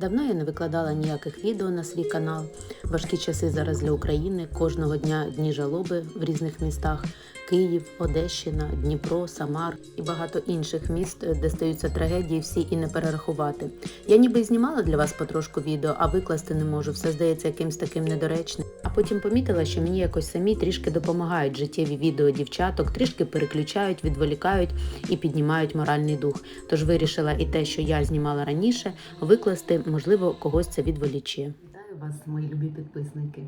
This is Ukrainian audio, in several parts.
Давно я не викладала ніяких відео на свій канал. Важкі часи зараз для України. Кожного дня дні жалоби в різних містах: Київ, Одещина, Дніпро, Самар і багато інших міст, де стаються трагедії, всі і не перерахувати. Я ніби знімала для вас потрошку відео, а викласти не можу. Все здається якимсь таким недоречним. А потім помітила, що мені якось самі трішки допомагають життєві відео дівчаток, трішки переключають, відволікають і піднімають моральний дух. Тож вирішила і те, що я знімала раніше, викласти, можливо, когось це відволіче. Вітаю вас, мої любі підписники.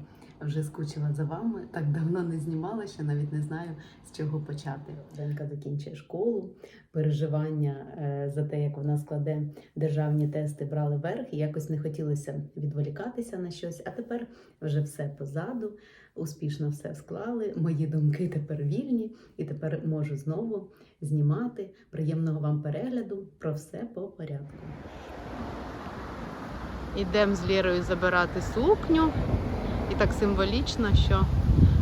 Вже скучила за вами. Так давно не знімала, що навіть не знаю з чого почати. Донька закінчує школу. Переживання е, за те, як вона складе державні тести, брали верх, і якось не хотілося відволікатися на щось. А тепер вже все позаду, успішно все склали. Мої думки тепер вільні, і тепер можу знову знімати. Приємного вам перегляду про все по порядку. Йдемо з Лєрою забирати сукню. І так символічно, що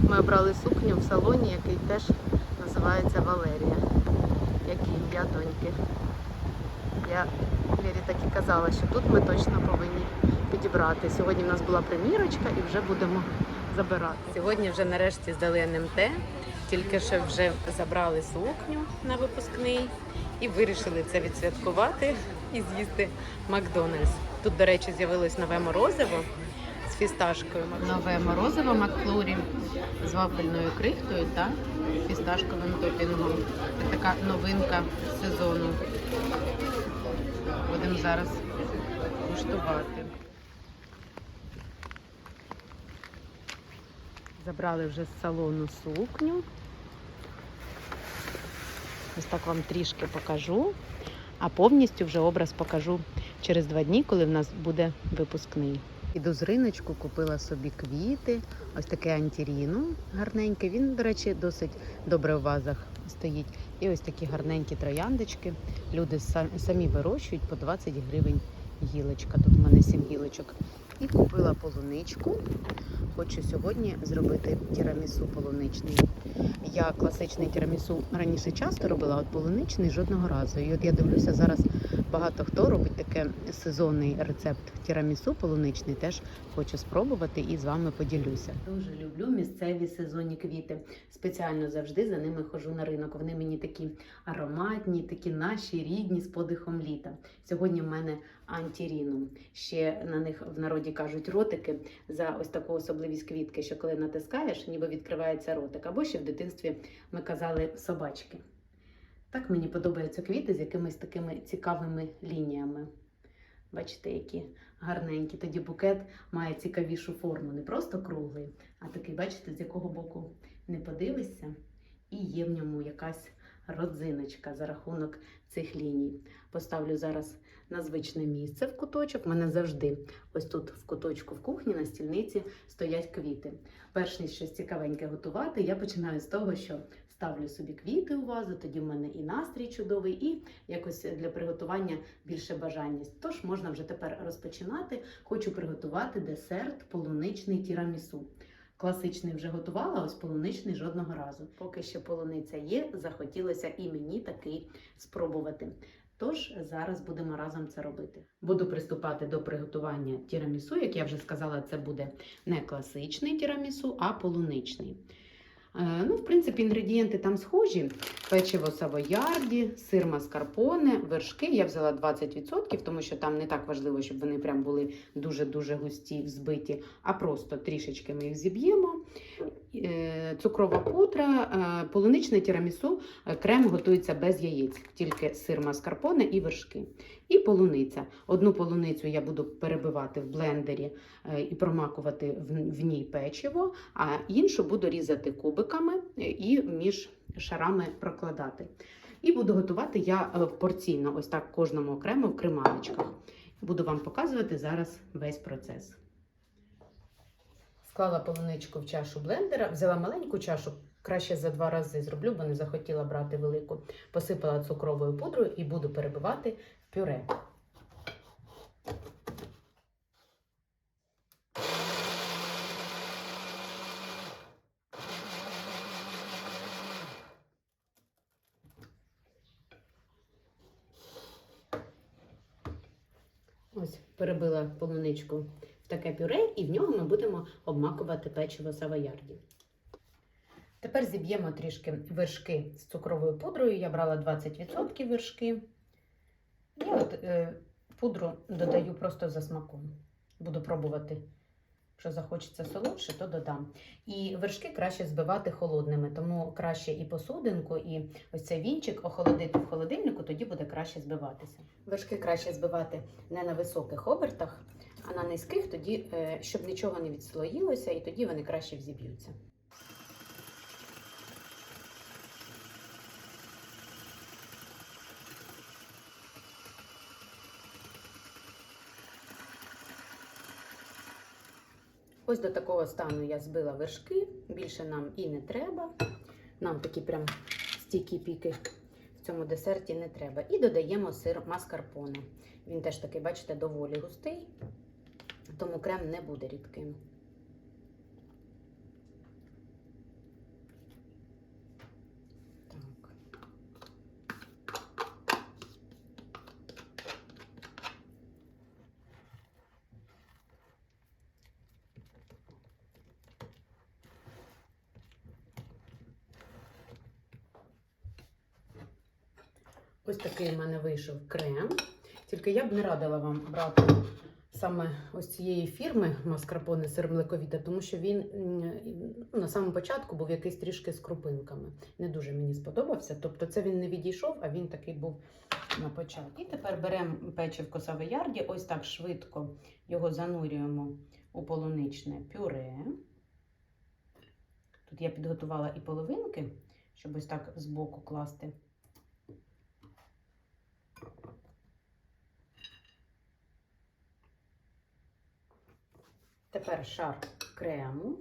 ми обрали сукню в салоні, який теж називається Валерія, як ім'я доньки. Я Лєрі так і казала, що тут ми точно повинні підібрати. Сьогодні в нас була примірочка і вже будемо забирати. Сьогодні вже нарешті здали НМТ, тільки що вже забрали сукню на випускний і вирішили це відсвяткувати і з'їсти Макдональдс. Тут, до речі, з'явилось нове морозиво фісташкою. Нове морозиво Макфлурі з вафельною крихтою та фісташковим топінгом. Це така новинка сезону. Будемо зараз куштувати. Забрали вже з салону сукню. Ось так вам трішки покажу, а повністю вже образ покажу через два дні, коли в нас буде випускний. Іду з риночку, купила собі квіти, ось таке антіріну гарненьке. Він, до речі, досить добре у вазах стоїть. І ось такі гарненькі трояндочки. Люди самі вирощують по 20 гривень гілочка. Тут в мене 7 гілочок. І купила полуничку. Хочу сьогодні зробити тірамісу полуничний. Я класичний тірамісу раніше часто робила, от полуничний жодного разу. І от я дивлюся, зараз багато хто робить таке сезонний рецепт тірамісу полуничний. Теж хочу спробувати і з вами поділюся. Дуже люблю місцеві сезонні квіти. Спеціально завжди за ними ходжу на ринок. Вони мені такі ароматні, такі наші рідні з подихом літа. Сьогодні в мене антіріну. Ще на них в народі кажуть ротики за ось таку особливість квітки, що коли натискаєш, ніби відкривається ротик. Або ще в дитинстві ми казали собачки. Так мені подобаються квіти з якимись такими цікавими лініями. Бачите, які гарненькі. Тоді букет має цікавішу форму. Не просто круглий, а такий, бачите, з якого боку не подивишся, і є в ньому якась родзиночка за рахунок цих ліній. Поставлю зараз на звичне місце в куточок. У мене завжди ось тут в куточку в кухні на стільниці стоять квіти. Перш ніж щось цікавеньке готувати, я починаю з того, що ставлю собі квіти у вазу, тоді в мене і настрій чудовий, і якось для приготування більше бажання. Тож можна вже тепер розпочинати. Хочу приготувати десерт полуничний тірамісу. Класичний вже готувала, ось полуничний жодного разу. Поки що полуниця є, захотілося і мені такий спробувати. Тож зараз будемо разом це робити. Буду приступати до приготування тірамісу. Як я вже сказала, це буде не класичний тірамісу, а полуничний. Е, Ну, в принципі, інгредієнти там схожі: печиво савоярді, сир маскарпоне, вершки. Я взяла 20%, тому що там не так важливо, щоб вони прям були дуже-дуже густі, взбиті, а просто трішечки ми їх зіб'ємо. Е, Цукрова пудра, е, полуничне тірамісу, е, крем готується без яєць, тільки сир маскарпоне і вершки. І полуниця. Одну полуницю я буду перебивати в блендері і промакувати в, ній печиво, а іншу буду різати кубиками і між шарами прокладати. І буду готувати я порційно, ось так кожному окремо в креманочках. Буду вам показувати зараз весь процес. Склала полуничку в чашу блендера, взяла маленьку чашу, краще за два рази зроблю, бо не захотіла брати велику. Посипала цукровою пудрою і буду перебивати в пюре. Ось перебила полуничку таке пюре, і в нього ми будемо обмакувати печиво савоярді. Тепер зіб'ємо трішки вершки з цукровою пудрою. Я брала 20% вершки. І от е, пудру додаю просто за смаком. Буду пробувати. Якщо захочеться солодше, то додам. І вершки краще збивати холодними, тому краще і посудинку, і ось цей вінчик охолодити в холодильнику, тоді буде краще збиватися. Вершки краще збивати не на високих обертах, а на низьких, тоді, е, щоб нічого не відслоїлося, і тоді вони краще взіб'ються. Ось до такого стану я збила вершки, більше нам і не треба. Нам такі прям стійкі піки в цьому десерті не треба. І додаємо сир маскарпоне. Він теж такий, бачите, доволі густий, тому крем не буде рідким. Так. Ось такий в мене вийшов крем. Тільки я б не радила вам брати саме ось цієї фірми маскарпоне сир млековіта, тому що він ну, на самому початку був якийсь трішки з крупинками. Не дуже мені сподобався. Тобто це він не відійшов, а він такий був на початку. І тепер беремо печивко савоярді, ось так швидко його занурюємо у полуничне пюре. Тут я підготувала і половинки, щоб ось так збоку класти. Тепер шар крему.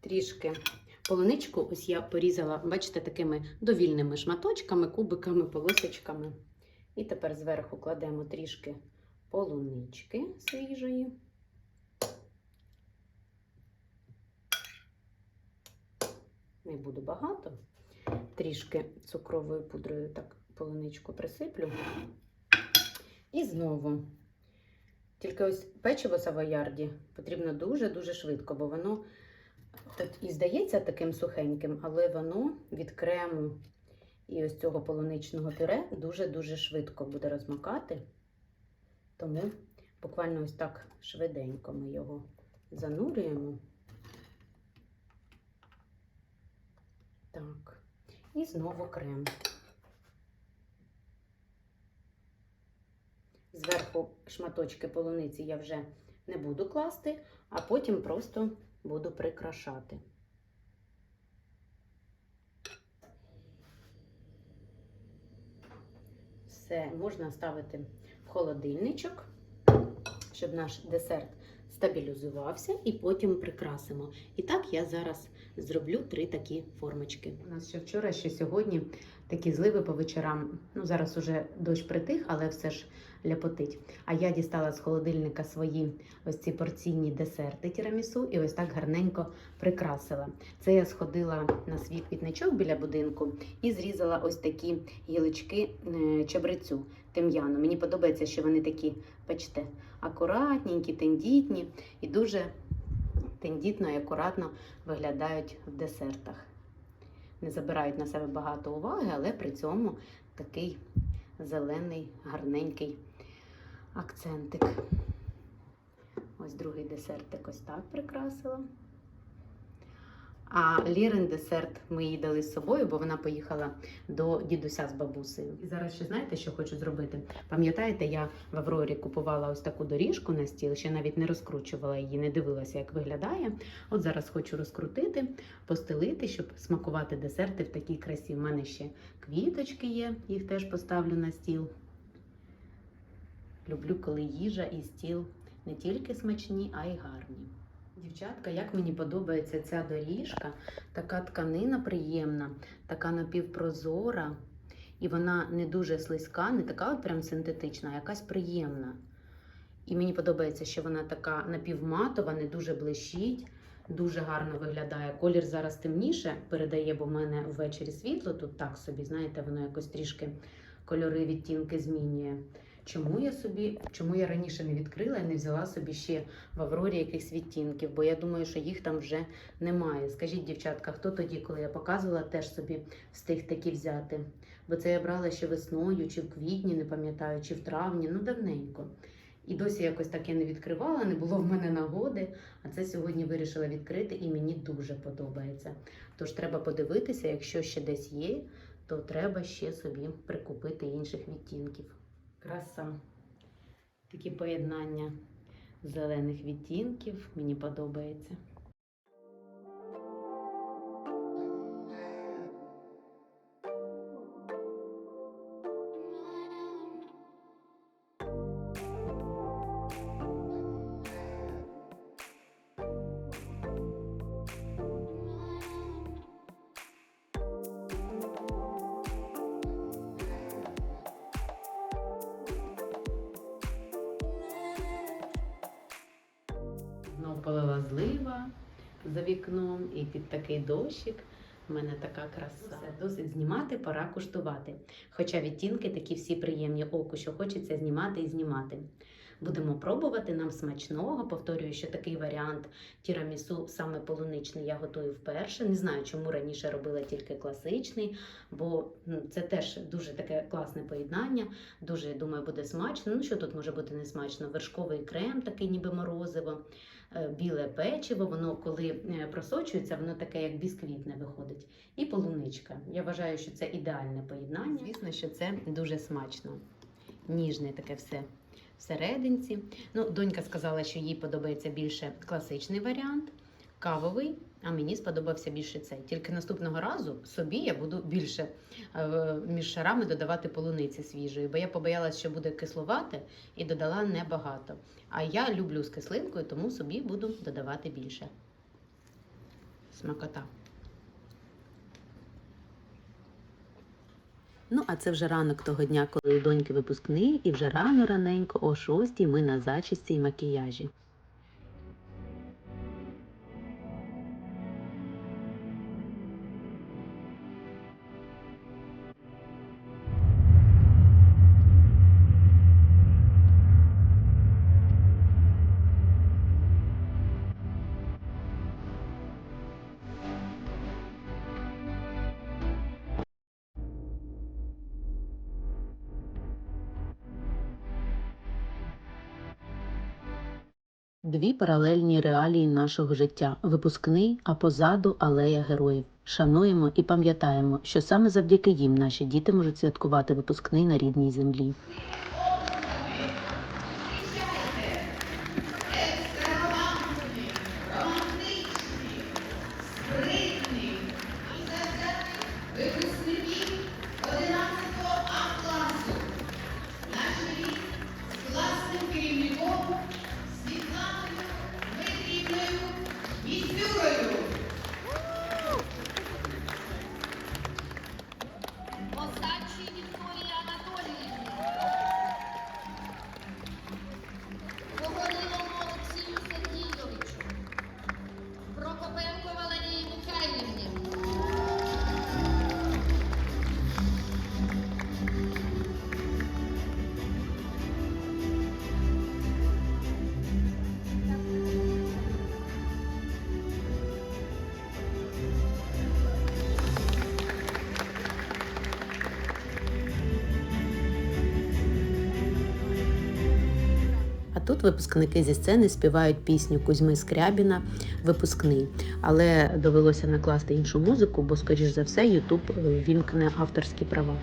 Трішки полуничку ось я порізала, бачите, такими довільними шматочками, кубиками, полосочками. І тепер зверху кладемо трішки полунички свіжої. Не буду багато. Трішки цукровою пудрою так полуничку присиплю. І знову. Тільки ось печиво савоярді потрібно дуже-дуже швидко, бо воно хоч і здається таким сухеньким, але воно від крему і ось цього полуничного пюре дуже-дуже швидко буде розмокати. Тому буквально ось так швиденько ми його занурюємо. Так, і знову крем. Зверху шматочки полуниці я вже не буду класти, а потім просто буду прикрашати. Все можна ставити в холодильничок, щоб наш десерт стабілізувався, і потім прикрасимо. І так я зараз зроблю три такі формочки. У нас ще вчора, ще сьогодні такі зливи по вечорам. Ну зараз уже дощ притих, але все ж ляпотить. А я дістала з холодильника свої ось ці порційні десерти тірамісу і ось так гарненько прикрасила. Це я сходила на свій квітничок біля будинку і зрізала ось такі гілочки е, чабрецю тим'яну. Мені подобається, що вони такі, бачите, акуратненькі, тендітні і дуже тендітно і акуратно виглядають в десертах. Не забирають на себе багато уваги, але при цьому такий зелений, гарненький акцентик. Ось другий десертик ось так прикрасила. А Лірин десерт ми їй дали з собою, бо вона поїхала до дідуся з бабусею. І зараз ще знаєте, що хочу зробити? Пам'ятаєте, я в Аврорі купувала ось таку доріжку на стіл, ще навіть не розкручувала її, не дивилася, як виглядає. От зараз хочу розкрутити, постелити, щоб смакувати десерти в такій красі. У мене ще квіточки є, їх теж поставлю на стіл. Люблю, коли їжа і стіл не тільки смачні, а й гарні. Дівчатка, як мені подобається ця доріжка, така тканина приємна, така напівпрозора, і вона не дуже слизька, не така от прям синтетична, а якась приємна. І мені подобається, що вона така напівматова, не дуже блищить, дуже гарно виглядає. Колір зараз темніше передає, бо в мене ввечері світло. Тут так собі, знаєте, воно якось трішки кольори, відтінки змінює. Чому я собі, чому я раніше не відкрила і не взяла собі ще в Аврорі якихось відтінків? Бо я думаю, що їх там вже немає. Скажіть, дівчатка, хто тоді, коли я показувала, теж собі встиг такі взяти? Бо це я брала ще весною, чи в квітні, не пам'ятаю, чи в травні, ну давненько. І досі якось так я не відкривала, не було в мене нагоди. А це сьогодні вирішила відкрити, і мені дуже подобається. Тож треба подивитися, якщо ще десь є, то треба ще собі прикупити інших відтінків. Краса. Такі поєднання зелених відтінків мені подобається. Знову полила злива за вікном і під такий дощик. У мене така краса. Все, досить знімати, пора куштувати. Хоча відтінки такі всі приємні оку, що хочеться знімати і знімати. Будемо пробувати нам смачного. Повторюю, що такий варіант тірамісу саме полуничний я готую вперше. Не знаю, чому раніше робила тільки класичний, бо ну, це теж дуже таке класне поєднання. Дуже думаю, буде смачно. Ну що тут може бути не смачно? Вершковий крем, такий ніби морозиво, біле печиво. Воно коли е, просочується, воно таке як бісквітне виходить. І полуничка. Я вважаю, що це ідеальне поєднання. Звісно, що це дуже смачно. Ніжне таке все всерединці. Ну, донька сказала, що їй подобається більше класичний варіант, кавовий, а мені сподобався більше цей. Тільки наступного разу собі я буду більше е, між шарами додавати полуниці свіжої, бо я побоялась, що буде кислувати, і додала небагато. А я люблю з кислинкою, тому собі буду додавати більше. Смакота. Ну, а це вже ранок того дня, коли доньки випускний, і вже рано раненько, о 6 ми на зачісті і макіяжі. Дві паралельні реалії нашого життя: випускний, а позаду алея героїв. Шануємо і пам'ятаємо, що саме завдяки їм наші діти можуть святкувати випускний на рідній землі. А тут випускники зі сцени співають пісню Кузьми Скрябіна Випускний. Але довелося накласти іншу музику, бо, скоріш за все, Ютуб е, вімкне авторські права.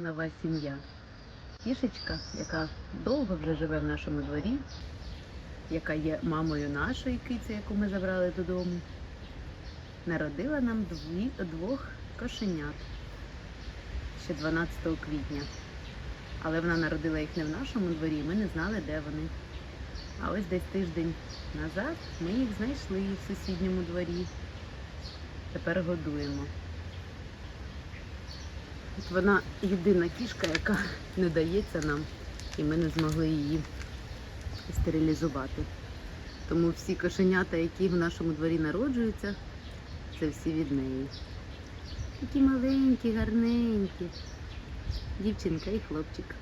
Нова сім'я. Кішечка, яка довго вже живе в нашому дворі, яка є мамою нашої киці, яку ми забрали додому, народила нам дві, двох кошенят ще 12 квітня. Але вона народила їх не в нашому дворі, ми не знали, де вони. А ось десь тиждень назад ми їх знайшли в сусідньому дворі. Тепер годуємо. От вона єдина кішка, яка не дається нам, і ми не змогли її стерилізувати. Тому всі кошенята, які в нашому дворі народжуються, це всі від неї. Такі маленькі, гарненькі. Дівчинка і хлопчик.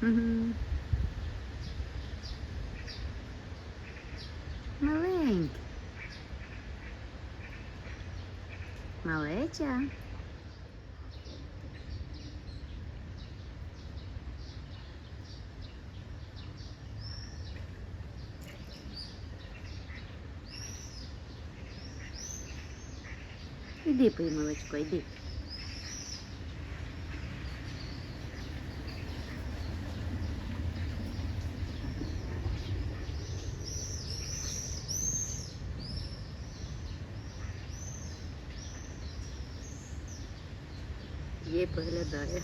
Мгм. Маленький. Малеча. Іди, пий, малечко, іди. Є поглядає.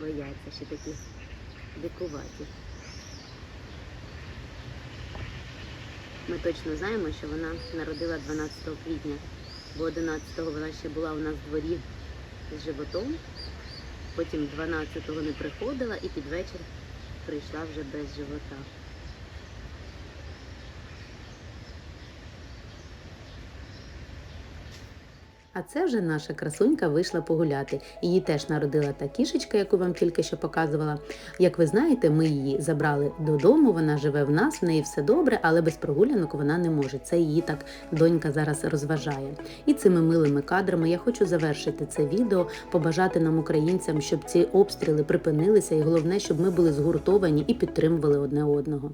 Бояться ще такі дикуваті. Ми точно знаємо, що вона народила 12 квітня, бо 11-го вона ще була у нас в дворі з животом. Потім 12-го не приходила і під вечір прийшла вже без живота. А це вже наша красунька вийшла погуляти. Її теж народила та кішечка, яку вам тільки що показувала. Як ви знаєте, ми її забрали додому, вона живе в нас, в неї все добре, але без прогулянок вона не може. Це її так донька зараз розважає. І цими милими кадрами я хочу завершити це відео, побажати нам, українцям, щоб ці обстріли припинилися, і головне, щоб ми були згуртовані і підтримували одне одного.